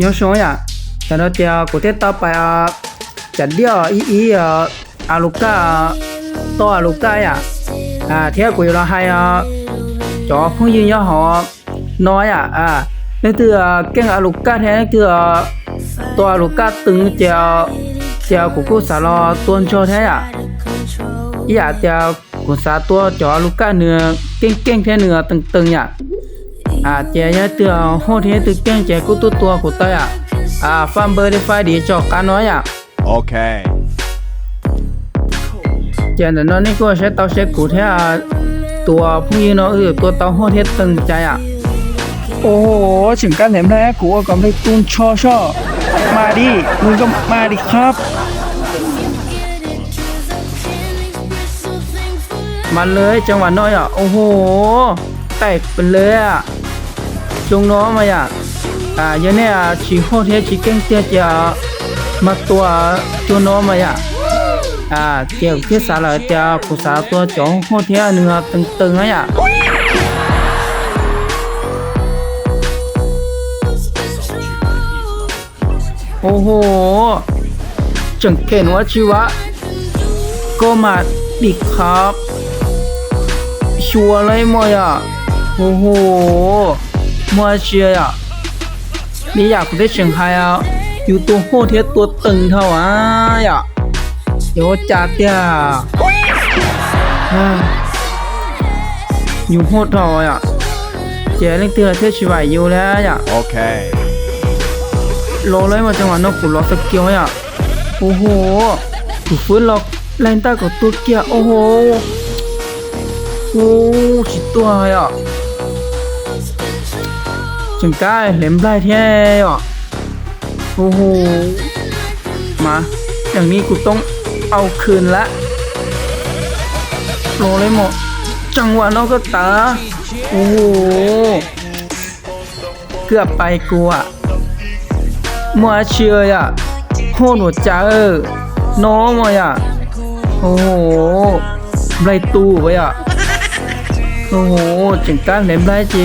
ยังชงอย่าฉันจะกูเทต่อไปอะจัดเดียวอีอีอะอาลูก้าต่อลูก้าอะอ่าเที่ยวกูอยู่แล้วให้อะจอดพุ่งยืนย่อหอน้อยอะอ่าเนื่องจากแกงอาลูก้าแท้คือตัวอาลูก้าตึงเจ้าเจ้ากูกูสารอตัวชอแท้อะอย่าเจ้ากูสาตัวจอดลูก้าเนื้อเก่งเก่งแท้เนื้อตึงตึงอะ từng từng ya à trẻ nhớ từ hô thế từ kinh trẻ của tôi tua của tôi à à fan bơ đi phải đi cho cá nói à Okay. trẻ là nó nên cô sẽ tao sẽ cụ thể à tua phong như nó ở tua tao hô thế từng trái à โอ้โหถึงการแหลมแรกกูก็กำลังตุนชอชอมาดิมึงก็มาดิครับมาเลยจังหวะน้อยอะ โอ้โหแตกไปเลยอะ จงน้อมาอะอ่าเยันเนี่ยชีโคเทชีเก้งเตียจะมาตัวจงน้อมาอะอ่าเกี่ยวกับสาระจะผู้สาตัวจงโคเทเนื้อตึงๆอะโอ้โหจังเกนว่าชีวะ ก็มาดิครับ ชัวร์เลยมอยอะ โอ้โห มัวเชียร์อะนี่อยากได้เชียงไฮ้อะอยู่ตัวโหดเทียตัวตึงเท่าอะอะเดี๋ยวจัดเนี่ยอ่าอยู่โหดเท่าอะเจ๊เล่นเตือนเที่ยวชีวิตอยู่แล้วอะ Okay. รอเลยมาจังหวะนกกูรอสเกิลอะโอ้โหกูฟื้นหรอกแรงใต้กับตัวเกียร์โอ้โหโอ้ชิดตัวอะ จังกายเหลมได้แท้อะโอ้โห มา อย่างนี้กูต้องเอาคืนละรอเลยหมด จังหวะนกก็ตา โอ้โห เกือบไปกูอะมัวเชื่ออะโหหนูจ้าเออน้องมาอะ โอ้โหไรตู้ไว้อะ โอ้โหจังการเล่นไรจี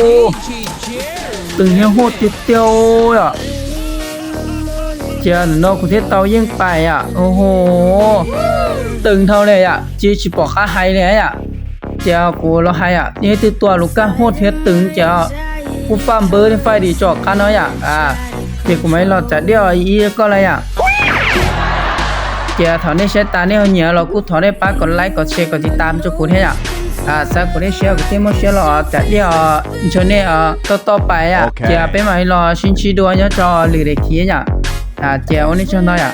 ตึงเฮี้ยโหดติดเตียวอะเจ้าหนอคุณเทศเตายิ่งไปอะ โอ้โห ตึงเท่าไรอะ จีชิบอกข้าไฮเลยอะ เจ้ากูเราไฮอะนี่ติดตัวลูกก้าโหดเทศตึงเจ้ากูฟัมเบอร์ที่ไฟดีจอกกันน้อยอะ อ่าเด็กกูไม่หลอดจัดเดียวอีก็เลยอะเจ้าถอนได้ใช้ตาเนี่ยเหนียวเรากูถอนได้ปากกดไลค์กดแชร์กดติดตามจุกูเทศอะาสักกดได้แชร์กดที่มั่วเชียร์เราแต่เดี๋ยวชนเนี่ยต่อต่อไปอะโอเคเจ้าเป็นไหมรอชินชีดัวเนี่ยจอหรือเด็กขี้เนี่ยอ่าเจ้าวันนี้ชนได้อะ